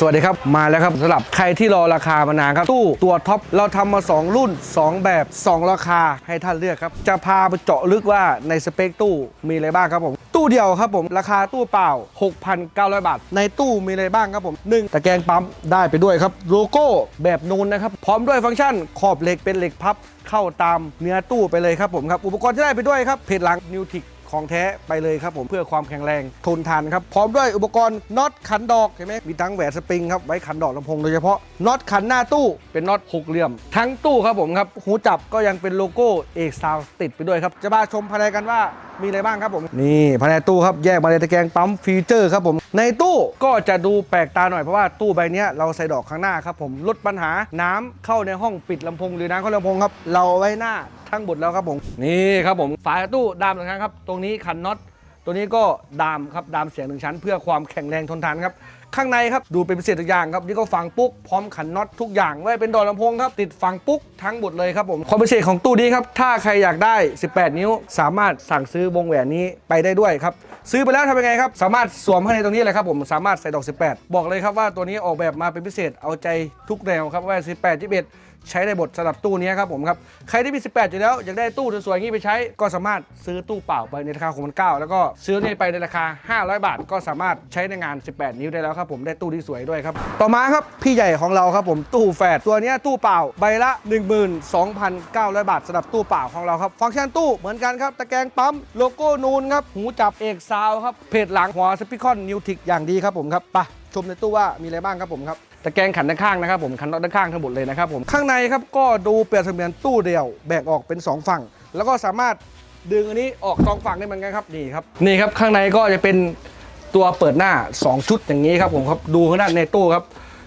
สวัสดีครับ มาแล้วครับสำหรับใครที่รอราคามานานครับ ตู้ตัวท็อปเราทำมา 2 รุ่น 2 แบบ 2 ราคาให้ท่านเลือกครับ จะพาไปเจาะลึกว่าในสเปคตู้มีอะไรบ้างครับผม ตู้เดียวครับผม ราคาตู้เปล่า 6,900 บาท ในตู้มีอะไรบ้างครับผม 1. ตะแกรงปั๊มได้ไปด้วยครับ โลโก้แบบนูนนะครับ พร้อมด้วยฟังก์ชันขอบเหล็กเป็นเหล็กพับเข้าตามเนื้อตู้ไปเลยครับผมครับอุปกรณ์ที่ได้ไปด้วยครับเพจหลังนิวทิก ของแท้ไปเลยครับผมเพื่อความแข็งแรงทนทานครับพร้อมด้วยอุปกรณ์น็อตขันดอกเห็นไหมมีทั้งแหวนสปริงครับไว้ขันดอกลำโพงโดยเฉพาะน็อตขันหน้าตู้เป็นน็อตหกเหลี่ยม ทั้งตู้ครับผมครับหูจับก็ยังเป็นโลโก้เอกซาวติดไปด้วยครับจะมาชมภายในกันว่า มีอะไรบ้างครับผม นี่ภายในตู้ครับแยกมาเลยตะแกรงปั๊มฟีเจอร์ครับผม ในตู้ก็จะดูแปลกตาหน่อยเพราะว่าตู้ใบเนี้ยเราใส่ดอกข้างหน้าครับผมลดปัญหาน้ำเข้าในห้องปิดลำโพงหรือน้ำเข้าลำโพงครับ เราไว้หน้าทั้งหมดแล้วครับผม นี่ครับผมฝาตู้ดามหนึ่งครั้งครับ ตรงนี้ขันน็อต ตัวนี้ก็ดามครับดามเสียงหนึ่งชั้น เพื่อความแข็งแรงทนทานครับข้างในครับดูเป็นพิเศษทุกอย่างครับนี่ก็ฝังปุ๊กพร้อมขันน็อตทุกอย่างไว้เป็นดอกลำโพงครับติดฝังปุ๊กทั้งหมดเลยครับผมความพิเศษของตู้นี้ครับถ้าใครอยากได้ 18 นิ้ว สามารถสั่งซื้อวงแหวนนี้ไปได้ด้วยครับซื้อไปแล้วทำยังไงครับสามารถสวมให้ในตรงนี้เลยครับผมสามารถใส่ดอก 18 บอกเลยครับว่าตัวนี้ออกแบบมาเป็นพิเศษเอาใจทุกแนวครับว่า 18 21ใช้ได้บทสำหรับตู้นี้ครับผมครับใครที่มี 18 อยู่แล้วอยากได้ตู้สวยๆอย่างนี้ไปใช้ ก็สามารถซื้อตู้เปล่าไปในราคา6 9 0แล้วก็ซื้อนี่ไปในราคา 500 บาท ก็สามารถใช้ในงาน 18 นิ้วได้แล้วครับผมได้ตู้ที่สวยด้วยครับต่อมาครับพี่ใหญ่ของเราครับผมตู้แฝดตัวนี้ตู้เปล่าใบละ 12,900 บาทสำหรับตู้เปล่าของเราครับฟังก์ชันตู้เหมือนกันครับตะแกรงปั๊มโลโก้นูนครับหูจับเอกซาวครับเพจหลังหัวสปิคอนนิวทิกอย่างดีครับผมครับไป ชมในตู้ว่ามีอะไรบ้างครับผมครับตะแกรงขันด้านข้างนะครับผมขันน็อตด้านข้างทั้งหมดเลยนะครับผมข้างในครับก็ดูเปรียบเสมือนตู้เดียวแบ่งออกเป็น 2 ฝั่ง แล้วก็สามารถดึงอันนี้ออกสองฝั่งได้เหมือนกันครับนี่ครับนี่ครับข้างในก็จะเป็นตัวเปิดหน้า 2 ชุดอย่างนี้ครับผมครับดูข้างหน้าในตู้ครับ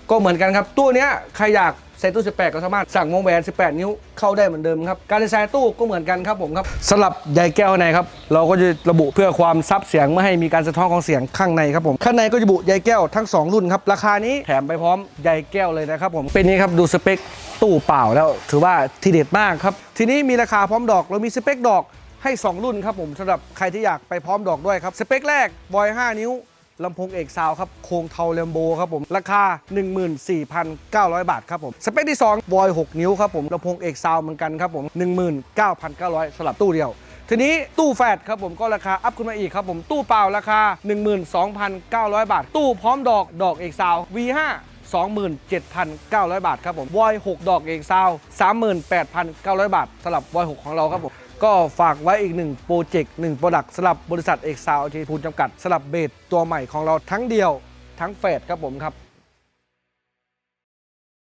ก็เหมือนกันครับตู้เนี้ยใครอยาก ใส่ตู้ 18 ก็สามารถสั่งวงแหวน 18 นิ้วเข้าได้เหมือนเดิมครับ การดีไซน์ตู้ก็เหมือนกันครับผมครับสำหรับใยแก้วข้างในครับ เราก็จะระบุเพื่อความซับเสียงไม่ให้มีการสะท้อนของเสียงข้างในครับผม ข้างในก็จะบุใยแก้วทั้ง 2 รุ่นครับราคานี้แถมไปพร้อมใยแก้วเลยนะครับผมเป็นนี้ครับดูสเปคตู้เปล่าแล้วถือว่าทีเด็ดมากครับทีนี้มีราคาพร้อมดอกเรามีสเปคดอกให้ 2 รุ่นครับผมสำหรับใครที่อยากไปพร้อมดอกด้วยครับสเปคแรกบอย 5 นิ้ว ลำโพงเอกซาวครับโครงเทาเลมโบครับผม ราคา 14,900 บาทครับผม สเปคที่2บอย 6 นิ้วครับผมลำโพงเอกซาวเหมือนกันครับผม 19,900สำหรับตู้เดียวทีนี้ตู้แฟดครับผมก็ราคาอัพขึ้นมาอีกครับผมตู้เปล่าราคา 12,900 บาท ตู้พร้อมดอกดอกเอกซาว V5 27,900 บาทครับผมวอย6ดอกเอกซาว 38,900 บาทสำหรับวอย6ของเราครับผม ก็ฝากไว้อีกหนึ่งโปรเจกต์หนึ่งโปรดักต์สำหรับบริษัทเอกซาวทีพูลจำกัดสำหรับเบสตัวใหม่ของเราทั้งเดียวทั้งเฟดครับผมครับ